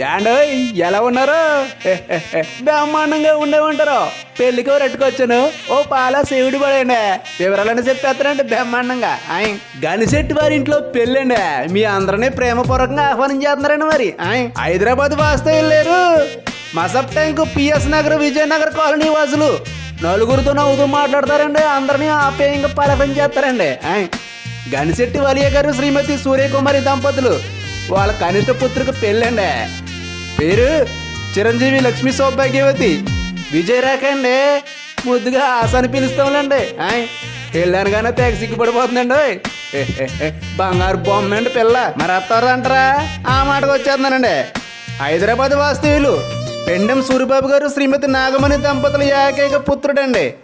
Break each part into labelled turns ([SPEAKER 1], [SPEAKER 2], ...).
[SPEAKER 1] యాండోయ్ ఎలా ఉన్నారు? బ్రహ్మాండంగా ఉండే ఉంటారు పెళ్ళికి రెట్టుకొచ్చాను ఓ పాల శివుడి పడండి వివరాలన్నీ చెప్పేస్తారండి బ్రహ్మాండంగా. ఆయ్ గనిశెట్టి వారి ఇంట్లో పెళ్ళండి. మీ అందరినీ ప్రేమపూర్వకంగా ఆహ్వానం చేస్తున్నారండి మరి. ఆయ్ హైదరాబాద్ వాస్తే వెళ్ళారు Masab tank PS Nagar Vijayanagar colony వాసులు. నలుగురితో నవ్వుతూ మాట్లాడతారండి. అందరినీ ఆప్యాయంగా పలకం చేస్తారండి. ఆయ్ గనిశెట్టి వలియ గారు శ్రీమతి సూర్యకుమారి దంపతులు. వాళ్ళ కనిష్ట పుత్రిక పెళ్ళండి. పేరు చిరంజీవి లక్ష్మీ సౌభాగ్యవతి. విజయరేఖ అండి. ముద్దుగా ఆశాని పిలుస్తాంలేండి. ఆయ్ పెళ్ళానుగానే తెగ సిగ్గుపడిపోతుందండి. బంగారు బొమ్మ అండి పిల్ల. మరి అత్తారంటారా ఆ మాటకు వచ్చేస్తున్నానండి. హైదరాబాద్ వాస్తవ్యులు పెండం సూరిబాబు గారు శ్రీమతి నాగమణి దంపతుల ఏకైక పుత్రుడండి.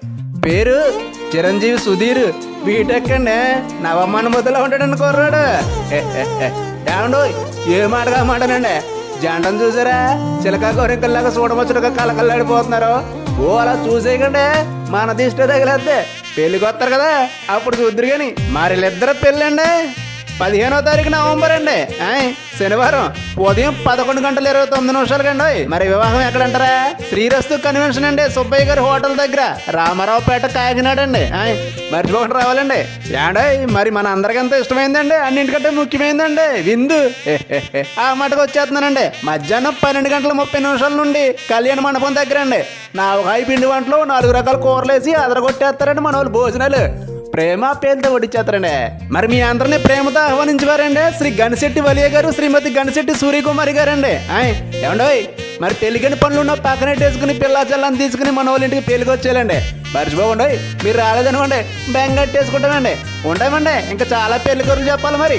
[SPEAKER 1] పేరు చిరంజీవి సుధీర్. బీటెక్ అండి. నవమ్మని మొదలు ఉంటాడండి కుర్రాడు. ఏమండు ఏ మాటగా మాటనండి జంటను చూసారా? చిలక గోరింకల్లాగా చూడమచ్చుడుగా కలకల్లాడిపోతున్నారు ఓ అలా చూసేయకండి మన దిష్ట తగిలేద్దే. పెళ్ళికి వస్తారు కదా అప్పుడు చూద్దరు కానీ మరిళ్ళిద్దరు పెళ్ళండి. పదిహేనో తారీఖు నవంబర్ అండి. ఆయ్, శనివారం ఉదయం పదకొండు గంటల ఇరవై తొమ్మిది నిమిషాలకి అండి మరి వివాహం ఎక్కడంటారా? శ్రీరస్తు కన్వెన్షన్ అండి సుబ్బయ్య గారి హోటల్ దగ్గర. రామారావుపేట కాకినాడ అండి ఆయ్, మర్చిపోకుండా రావాలండి. ఏండోయ్ మరి మన అందరికి ఎంత ఇష్టమైందండి అన్నింటికంటే ముఖ్యమైందండి విందు. ఆ మాటకు వచ్చేస్తున్నానండి. మధ్యాహ్నం పన్నెండు గంటల ముప్పై నిమిషాల నుండి కళ్యాణ మండపం దగ్గర అండి. నా పిండి వంటలు నాలుగు రకాల కూరలు వేసి అదరగొట్టేస్తారండి మన వాళ్ళు భోజనాలు. ప్రేమ పేరుతో వడ్డించేస్తారండి మరి మీ అందరినీ ప్రేమతో ఆహ్వానించేవారండి? శ్రీ గణశెట్టి వలియ గారు శ్రీమతి గణశెట్టి సూర్యకుమారి గారండి. ఆయ్ ఏమండోయ్ మరి తెలియని పనులు ఉన్న పక్కన వేసుకుని పిల్ల చల్లని తీసుకుని మన వాళ్ళ ఇంటికి పెళ్ళికి వచ్చేయాలండి. మర్చిపోకండి మీరు రాలేదనుకోండి బెంగట్టేసుకుంటామండి ఉంటామండి ఇంకా చాలా పెళ్ళి కొరకు చెప్పాలి మరి.